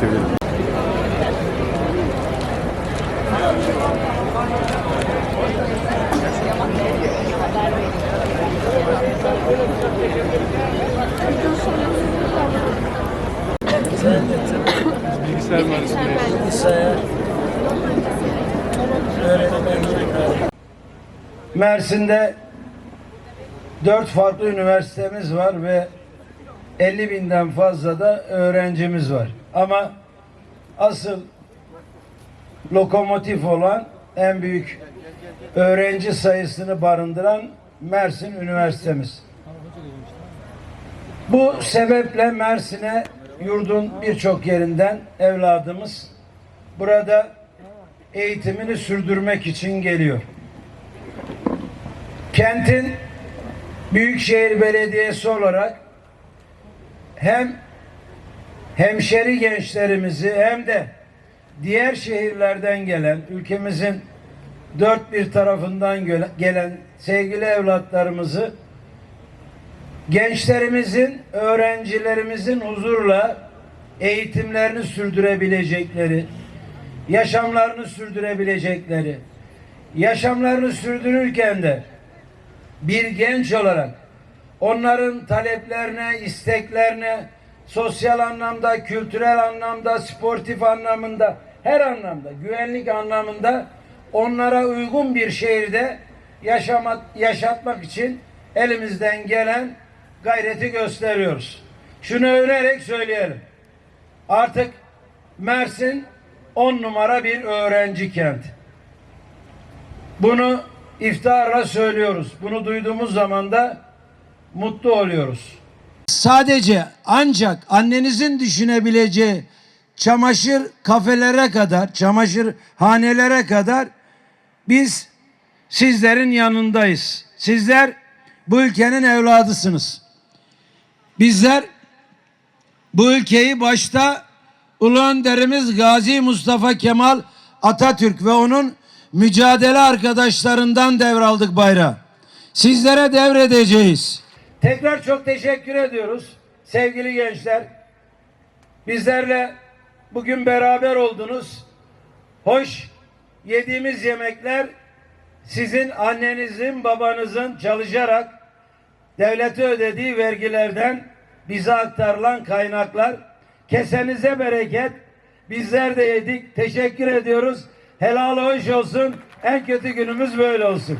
çekebilirim. Bilgisayar mühendisliği. Mersin'de dört farklı üniversitemiz var ve 50 binden fazla da öğrencimiz var. Ama asıl lokomotif olan en büyük öğrenci sayısını barındıran Mersin Üniversitemiz. Bu sebeple Mersin'e yurdun birçok yerinden evladımız burada eğitimini sürdürmek için geliyor. Kentin Büyükşehir Belediyesi olarak hem hemşeri gençlerimizi hem de diğer şehirlerden gelen ülkemizin dört bir tarafından gelen sevgili evlatlarımızı gençlerimizin, öğrencilerimizin huzurla eğitimlerini sürdürebilecekleri, yaşamlarını sürdürebilecekleri, yaşamlarını sürdürürken de bir genç olarak onların taleplerine, isteklerine sosyal anlamda, kültürel anlamda, sportif anlamında, her anlamda, güvenlik anlamında onlara uygun bir şehirde yaşamak, yaşatmak için elimizden gelen gayreti gösteriyoruz. Şunu övünerek söyleyelim. Artık Mersin on numara bir öğrenci kenti. Bunu iftiharla söylüyoruz. Bunu duyduğumuz zaman da mutlu oluyoruz. Sadece ancak annenizin düşünebileceği çamaşır kafelere kadar, çamaşır hanelere kadar biz sizlerin yanındayız. Sizler bu ülkenin evladısınız. Bizler bu ülkeyi başta Ulu Önderimiz Gazi Mustafa Kemal Atatürk ve onun mücadele arkadaşlarından devraldık bayrağı. Sizlere devredeceğiz. Tekrar çok teşekkür ediyoruz sevgili gençler. Bizlerle bugün beraber oldunuz. Hoş yediğimiz yemekler sizin annenizin babanızın çalışarak devlete ödediği vergilerden bize aktarılan kaynaklar. Kesenize bereket. Bizler de yedik. Teşekkür ediyoruz. Helal hoş olsun. En kötü günümüz böyle olsun.